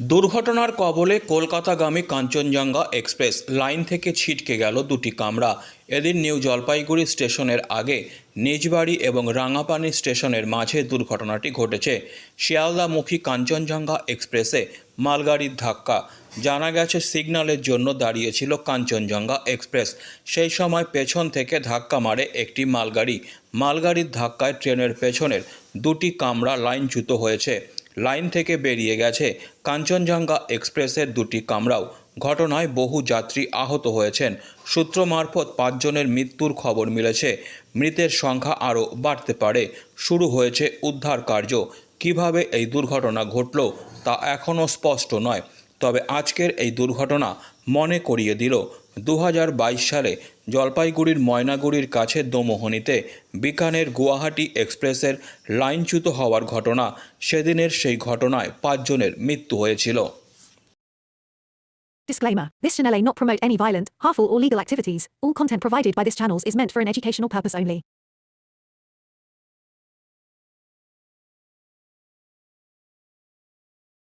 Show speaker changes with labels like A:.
A: দুর্ঘটনার কবলে কলকাতাগামী Kanchenjunga express line থেকে ছিটকে গেল দুটি কামরা। এদিন নিউ জলপাইগুড়ি স্টেশনের আগে নিজবাড়ি এবং রাঙাপানি স্টেশনের মাঝে দুর্ঘটনাটি ঘটেছে। শিয়ালদামুখী কাঞ্চনজঙ্ঘা এক্সপ্রেসে মালগাড়ির ধাক্কা। জানা গেছে, সিগন্যালের জন্য দাঁড়িয়েছিল কাঞ্চনজঙ্ঘা এক্সপ্রেস। সেই সময় পেছন থেকে ধাক্কা মারে একটি মালগাড়ি। মালগাড়ির ধাক্কায় ট্রেনের পেছনের দুটি কামরা লাইনচ্যুত হয়েছে। লাইন থেকে বেরিয়ে গেছে কাঞ্চনজঙ্ঘা এক্সপ্রেসের দুটি কামরাও। ঘটনায় বহু যাত্রী আহত হয়েছেন। সূত্র মারফত পাঁচজনের মৃত্যুর খবর মিলেছে। মৃতের সংখ্যা আরও বাড়তে পারে। শুরু হয়েছে উদ্ধার কার্য। কীভাবে এই দুর্ঘটনা ঘটল তা এখনও স্পষ্ট নয়। তবে আজকের এই দুর্ঘটনা মনে করিয়ে দিল দু হাজার বাইশ সালে জলপাইগুড়ির ময়নাগুড়ির কাছে দোমোহনীতে বিকানের গুয়াহাটি এক্সপ্রেসের লাইনচ্যুত হওয়ার ঘটনা সেদিনের সেই ঘটনায় পাঁচজনের মৃত্যু হয়েছিল
B: Disclaimer This channel may not promote any violent, harmful, or legal activities. All content provided by this channel is meant for an educational purpose only.